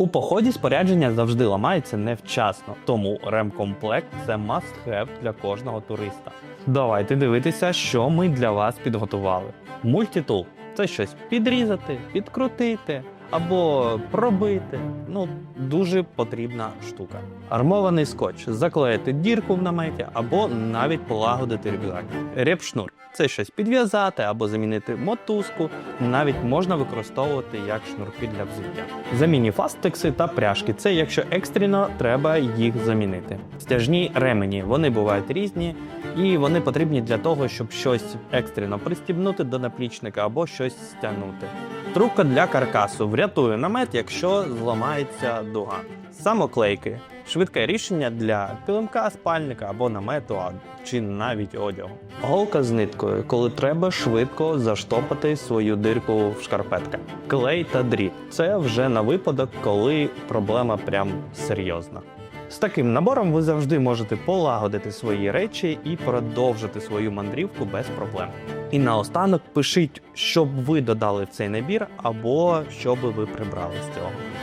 У поході спорядження завжди ламається невчасно, тому ремкомплект це must-have для кожного туриста. Давайте дивитися, що ми для вас підготували. Мультитул це щось підрізати, підкрутити або пробити. Ну, дуже потрібна штука. Армований скотч заклеїти дірку в наметі або навіть полагодити рюкзак. Репшнур це щось підв'язати або замінити мотузку. Навіть можна використовувати як шнурки для взуття. Замінні фастекси та пряжки це якщо екстрено треба їх замінити. Стяжні ремені вони бувають різні і вони потрібні для того, щоб щось екстрено пристібнути до наплічника або щось стягнути. Трубка для каркасу врятує намет, якщо зламається дуга. Самоклейки швидке рішення для килимка, спальника або намету, а чи навіть одягу. Голка з ниткою, коли треба швидко заштопати свою дирку в шкарпетках. Клей та дріт це вже на випадок, коли проблема прям серйозна. З таким набором ви завжди можете полагодити свої речі і продовжити свою мандрівку без проблем. І наостанок пишіть, щоб ви додали в цей набір, або що би ви прибрали з цього.